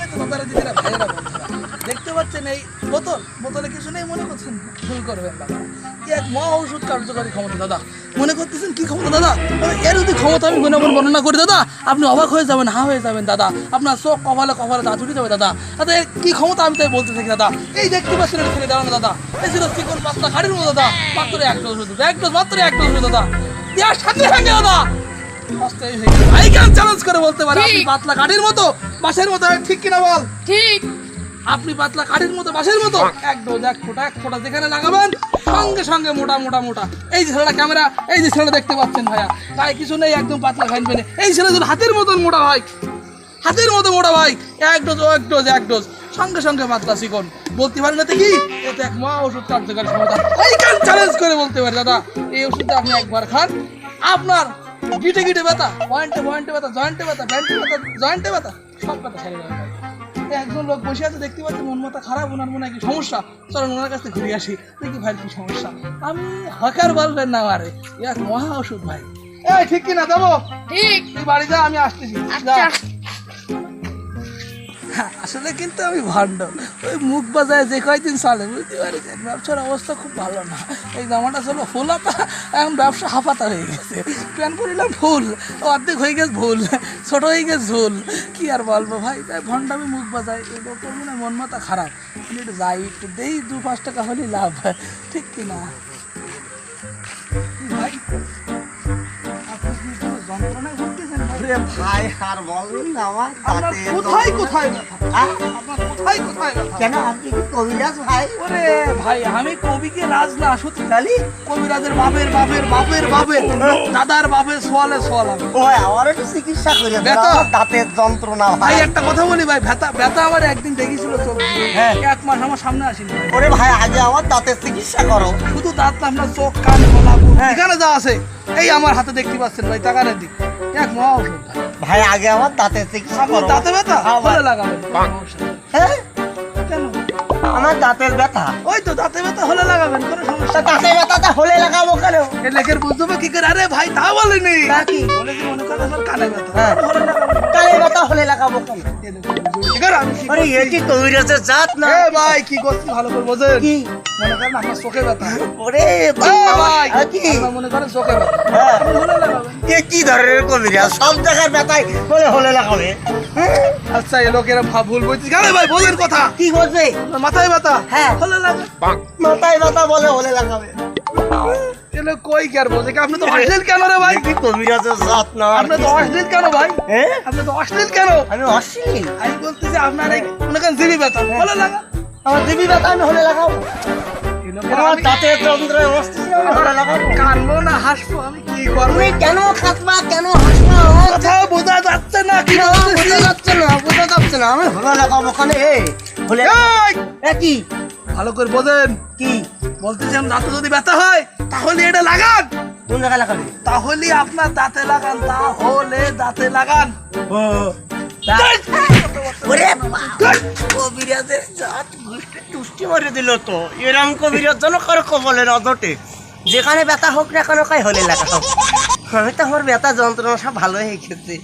দাদারা দিদিরা ভাইয়েরা বন্ধুরা দেখতে পাচ্ছেন এই বোতল? বোতলে কিছু নেই মনে করছেন? ভুল করবেন কি এক মহা কার্যকারী ক্ষমতা, দাদা। মনে করতেছেন কি ক্ষমতা, দাদা? এর যদি ক্ষমতা আমি গুণে বর্ণনা করি, দাদা, আপনি অবাক হয়ে যাবেন, হা হয়ে যাবেন, দাদা। আপনার চোখ কপালে কপালে দাঁত উঠে যাবে, দাদা। এর কি ক্ষমতা আমি তাই বলতে থাকি, দাদা? এই দেখতে পাচ্ছেন এটা ছেলে দাঁড়ানো, দাদা। এই ছিল চিকন পাতলা খাড়ির মতো, দাদা। মাত্র এক ডোজ ওষুধ এক ডোজ, মাত্র এক ডোজ দাদা। সাথে সাথে দাদা। কেন চ্যালেঞ্জ করে বলতে পারে আপনি পাতলা কাঠির মতো বাঁশের মতো ঠিক কিনা বল? ঠিক। আপনি পাতলা কাঠির মতো বাঁশের মতো এক ডোজ এক ফোঁটা এক ফোঁটা যেখানে লাগাবেন সঙ্গে সঙ্গে মোটা মোটা মোটা। এই যে ছেলেটা ক্যামেরা এই যে ছেলেটা দেখতে পাচ্ছেন ভাইয়া তাই কিছু নেই একদম পাতলা খাইন পেনে। এই ছেলে যদি হাতের মতন মোটা ভাই হাতের মতো মোটা ভাই এক ডোজ এক ডোজ এক ডোজ সঙ্গে সঙ্গে পাতলা চিকন। বলতে পারেন এতে কি? এতে এক মা ওষুধ কার্যকারী ক্ষমতা। এই কান চ্যালেঞ্জ করে বলতে পারি দাদা এই ওষুধটা আপনি একবার খান। আপনার গিটে গিটে ব্যথা। পয়েন্টে পয়েন্টে ব্যথা জয়েন্টে ব্যথা ব্যান্টে ব্যথা জয়েন্টে ব্যথা সব ব্যথা সেরে যাবে একজন লোক বসে আছে দেখতে পাচ্ছি মন মাথা খারাপ ওনার মনে হয় কি সমস্যা। চলেন ওনার কাছে ঘুরে আসি দেখি ভাই কি সমস্যা। আমি হকার বলবেন না আরে এক মহা ওষুধ ভাই। এই ঠিক কি না যাব? ঠিক। তুই বাড়ি যা আমি আসতেছি। আচ্ছা। আসলে কিন্তু আমি ভণ্ড। ওই মুখ বাজায় যে কয়দিন চলে, বুঝতে পারছেন? ব্যবসার অবস্থা খুব ভালো না। এই জামাটা ছিল ফুলাতা এখন ব্যবসা হাফাতা হয়ে গেছে। প্যান্ট পরিলাম ফুল, অর্ধেক হয়ে গেছে ভুল, ছোট হয়ে গেছে ঝুল। কি আর বলব ভাই? তাই ভণ্ড আমি মুখ বাজাই এই লোকের মনে মন মাথা খারাপ। একটু যাই, একটু দেই দু পাঁচ টাকা হলেই লাভ, ঠিক কি ভাই? আরে বলবেন না আমার দাঁতে কোথায় কোথায়? কোথায় কোথায়? কেন আপনি কি কবিরাজ ভাই? ওরে ভাই আমি কবিকে রাজ না সত্যি খালি কবিরাজের বাপের বাপের বাপের বাপের। দাদার বাপের সোয়ালে সোয়াল ও আমার একটু চিকিৎসা করে? দাঁতের যন্ত্রণা ভাই। একটা কথা বলি ভাই ব্যথা ব্যথা আমার একদিন দেখেছিল চোখ। হ্যাঁ। এক মাস আমার সামনে আসেনি। ওরে ভাই আগে আমার দাঁতের চিকিৎসা করো। শুধু দাঁত না আপনার চোখ কান গলা হ্যাঁ। এখানে যা আছে এই আমার হাতে দেখতে পাচ্ছেন ভাই তাকানের দিক। এক মহা ওষুধ ভাই। আগে আমার চিকিৎসা করো। দাঁতে ব্যথা হ্যাঁ, নেই। হ্যাঁ? কেন? আমার দাঁতের ব্যথা। ওই তো দাঁতে ব্যথা হলে লাগাবেন কোনো সমস্যা তা নেই। দাঁতের ব্যথাটা হলে লাগাবো কেন? এ লেখের কি করে? আরে ভাই তা বলেনি। তা কি? বলেছি মনে করে আমার কানে ব্যথা? হ্যাঁ। হলে ব্যথা হলে লাগাবো কেন? আরে? এটি কবিরাজের জাত না। এ ভাই কি করছি ভালো করে বোঝেন? কি? মনে করেন আপনার চোখে ব্যথা। ওরে ভাই আপনার মনে করেন চোখে ব্যথা। হ্যাঁ। আপনি হলে লাগাবেন এ কি ধরনের কবিরাজ সব জায়গার ব্যথায় বলে হলে লাগাবে হ্যাঁ? আচ্ছা এ লোকেরা ভাব ভুল বলছি কেন ভাই বোঝেন কথা। কি করবে মাথায় ব্যথা? হ্যাঁ। হলে লাগান মাথায় ব্যথা বলে হলে লাগাবে এ কই কি আর আপনি তো অশ্লীল কেন রে ভাই? কি কবিরাজের জাত না। আপনি তো অশ্লীল কেন ভাই? হ্যাঁ? আপনি তো অশ্লীল কেন? আমি অশ্লীল। আমি বলতেছি আপনার এই মনে করেন জিবি ব্যথা। হলে লাগান আমার দিবি ব্যথা আমি হলে লাগাবো। আমার কানবো না হাসবো আমি কি করব? কেন কেন হাসবা? আমার কথা বোঝা যাচ্ছে না কি বোঝা যাচ্ছে না বোঝা যাচ্ছে না আমি হলে লাগাবো ওখানে এ হলে কি? ভালো করে বোঝেন। কি? বলতেছেন দাঁতে যদি ব্যথা হয় তাহলে এটা লাগান। কোন জায়গায় লাগাবে? তাহলে আপনার দাঁতে লাগান তাহলে দাঁতে লাগান। ও ওরে বাবা, জাত। ঘুষটে মারি দিল তো। এরম কবিরাজ যেন কারও কবলে না যেখানে ব্যথা হোক না কেন, কাই হলে লাগা হোক। আমি তো আমার ব্যথা যন্ত্রণা সব ভালো হয়ে গেছে।